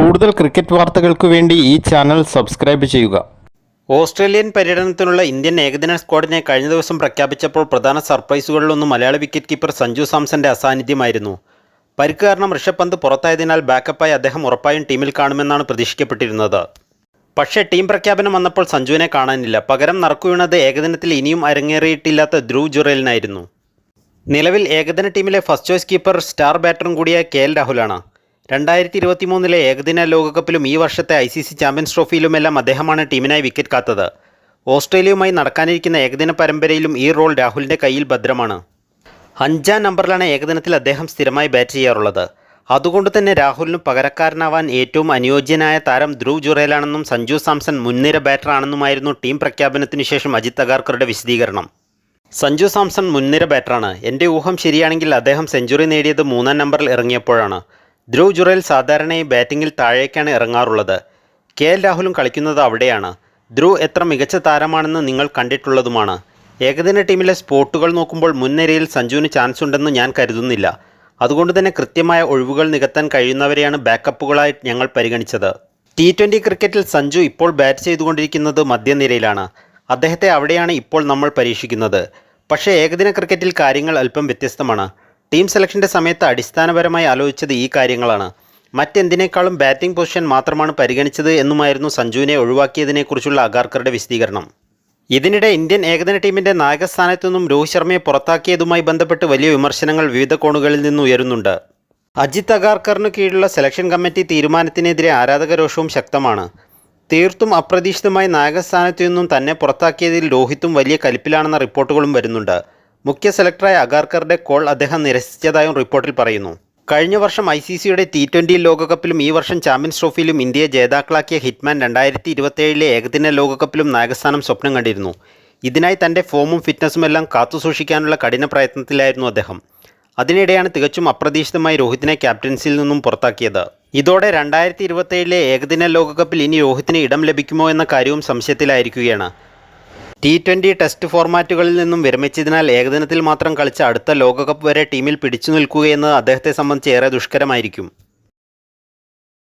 കൂടുതൽ ക്രിക്കറ്റ് വാർത്തകൾക്ക് വേണ്ടി ഈ ചാനൽ സബ്സ്ക്രൈബ് ചെയ്യുക. ഓസ്ട്രേലിയൻ പര്യടനത്തിനുള്ള ഇന്ത്യൻ ഏകദിന സ്ക്വാഡിനെ കഴിഞ്ഞ ദിവസം പ്രഖ്യാപിച്ചപ്പോൾ പ്രധാന സർപ്രൈസുകളിലൊന്നും മലയാള വിക്കറ്റ് കീപ്പർ സഞ്ജു സാംസന്റെ അസാന്നിധ്യമായിരുന്നു. പരിക്ക് കാരണം ഋഷഭ് പന്ത് പുറത്തായതിനാൽ ബാക്കപ്പായി അദ്ദേഹം ഉറപ്പായും ടീമിൽ കാണുമെന്നാണ് പ്രതീക്ഷിക്കപ്പെട്ടിരുന്നത്. പക്ഷേ ടീം പ്രഖ്യാപനം വന്നപ്പോൾ സഞ്ജുവിനെ കാണാനില്ല. പകരം നറുക്കുവീണത് ഏകദിനത്തിൽ ഇനിയും അരങ്ങേറിയിട്ടില്ലാത്ത ധ്രുവ് ജുറേലിനായിരുന്നു. നിലവിൽ ഏകദിന ടീമിലെ ഫസ്റ്റ് ചോയ്സ് കീപ്പർ സ്റ്റാർ ബാറ്ററും കൂടിയായ കെ എൽ രാഹുലാണ്. രണ്ടായിരത്തി ഇരുപത്തി മൂന്നിലെ ഏകദിന ലോകകപ്പിലും ഈ വർഷത്തെ ഐ സി സി ചാമ്പ്യൻസ് ട്രോഫിയിലുമെല്ലാം അദ്ദേഹമാണ് ടീമിനായി വിക്കറ്റ് കാത്തത്. ഓസ്ട്രേലിയയുമായി നടക്കാനിരിക്കുന്ന ഏകദിന പരമ്പരയിലും ഈ റോൾ രാഹുലിന്റെ കയ്യിൽ ഭദ്രമാണ്. അഞ്ചാം നമ്പറിലാണ് ഏകദിനത്തിൽ അദ്ദേഹം സ്ഥിരമായി ബാറ്റ് ചെയ്യാറുള്ളത്. അതുകൊണ്ട് തന്നെ രാഹുലിന് പകരക്കാരനാവാൻ ഏറ്റവും അനുയോജ്യനായ താരം ധ്രുവ് ജുറേലാണെന്നും സഞ്ജു സാംസൺ മുൻനിര ബാറ്ററാണെന്നുമായിരുന്നു ടീം പ്രഖ്യാപനത്തിനു ശേഷം അജിത് അഗാർക്കറുടെ വിശദീകരണം. സഞ്ജു സാംസൺ മുൻനിര ബാറ്ററാണ്. എന്റെ ഊഹം ശരിയാണെങ്കിൽ അദ്ദേഹം സെഞ്ചുറി നേടിയത് മൂന്നാം നമ്പറിൽ ഇറങ്ങിയപ്പോഴാണ്. ധ്രുവ് ജുറേൽ സാധാരണയായി ബാറ്റിങ്ങിൽ താഴേക്കാണ് ഇറങ്ങാറുള്ളത്. കെ എൽ രാഹുലും കളിക്കുന്നത് അവിടെയാണ്. ധ്രുവ് എത്ര മികച്ച താരമാണെന്ന് നിങ്ങൾ കണ്ടിട്ടുള്ളതുമാണ്. ഏകദിന ടീമിലെ സ്പോട്ടുകൾ നോക്കുമ്പോൾ മുൻനിരയിൽ സഞ്ജുവിന് ചാൻസ് ഉണ്ടെന്ന് ഞാൻ കരുതുന്നില്ല. അതുകൊണ്ട് തന്നെ കൃത്യമായ ഒഴിവുകൾ നികത്താൻ കഴിയുന്നവരെയാണ് ബാക്കപ്പുകളായി ഞങ്ങൾ പരിഗണിച്ചത്. ടി ട്വന്റി ക്രിക്കറ്റിൽ സഞ്ജു ഇപ്പോൾ ബാറ്റ് ചെയ്തുകൊണ്ടിരിക്കുന്നത് മധ്യനിരയിലാണ്. അദ്ദേഹത്തെ അവിടെയാണ് ഇപ്പോൾ നമ്മൾ പരീക്ഷിക്കുന്നത്. പക്ഷേ ഏകദിന ക്രിക്കറ്റിൽ കാര്യങ്ങൾ അല്പം വ്യത്യസ്തമാണ്. ടീം സെലക്ഷന്റെ സമയത്ത് അടിസ്ഥാനപരമായി ആലോചിച്ചത് ഈ കാര്യങ്ങളാണ്. മറ്റെന്തിനേക്കാളും ബാറ്റിംഗ് പൊസിഷൻ മാത്രമാണ് പരിഗണിച്ചത് എന്നുമായിരുന്നു സഞ്ജുവിനെ ഒഴിവാക്കിയതിനെക്കുറിച്ചുള്ള അഗാർക്കറുടെ വിശദീകരണം. ഇതിനിടെ ഇന്ത്യൻ ഏകദിന ടീമിന്റെ നായകസ്ഥാനത്തു നിന്നും രോഹിത് ശർമ്മയെ പുറത്താക്കിയതുമായി ബന്ധപ്പെട്ട് വലിയ വിമർശനങ്ങൾ വിവിധ കോണുകളിൽ നിന്ന് ഉയരുന്നുണ്ട്. അജിത് അഗാർക്കറിന് കീഴിലുള്ള സെലക്ഷൻ കമ്മിറ്റി തീരുമാനത്തിനെതിരെ ആരാധകരോഷവും ശക്തമാണ്. തീർത്തും അപ്രതീക്ഷിതമായി നായകസ്ഥാനത്തു നിന്നും തന്നെ പുറത്താക്കിയതിൽ രോഹിത്തും വലിയ കലിപ്പിലാണെന്ന റിപ്പോർട്ടുകളും വരുന്നുണ്ട്. മുഖ്യ സെലക്ടറായ അഗാർക്കറുടെ കോൾ അദ്ദേഹം നിരസിച്ചതായും റിപ്പോർട്ടിൽ പറയുന്നു. കഴിഞ്ഞ വർഷം ഐ സി സിയുടെ ടി ട്വന്റി ലോകകപ്പിലും ഈ വർഷം ചാമ്പ്യൻസ് ട്രോഫിയിലും ഇന്ത്യയെ ജേതാക്കളാക്കിയ ഹിറ്റ്മാൻ രണ്ടായിരത്തി ഇരുപത്തേഴിലെ ഏകദിന ലോകകപ്പിലും നായകസ്ഥാനം സ്വപ്നം കണ്ടിരുന്നു. ഇതിനായി തന്റെ ഫോമും ഫിറ്റ്നസും എല്ലാം കാത്തുസൂക്ഷിക്കാനുള്ള കഠിന പ്രയത്നത്തിലായിരുന്നു അദ്ദേഹം. അതിനിടെയാണ് തികച്ചും അപ്രതീക്ഷിതമായി രോഹിത്തിനെ ക്യാപ്റ്റൻസിയിൽ നിന്നും പുറത്താക്കിയത്. ഇതോടെ രണ്ടായിരത്തി ഇരുപത്തേഴിലെ ഏകദിന ലോകകപ്പിൽ ഇനി രോഹിത്തിന് ഇടം ലഭിക്കുമോ എന്ന കാര്യവും സംശയത്തിലായിരിക്കുകയാണ്. ടി ട്വന്റി ടെസ്റ്റ് ഫോർമാറ്റുകളിൽ നിന്നും വിരമിച്ചതിനാൽ ഏകദിനത്തിൽ മാത്രം കളിച്ച അടുത്ത ലോകകപ്പ് വരെ ടീമിൽ പിടിച്ചു നിൽക്കുകയെന്നത് അദ്ദേഹത്തെ സംബന്ധിച്ച് ഏറെ ദുഷ്കരമായിരിക്കും.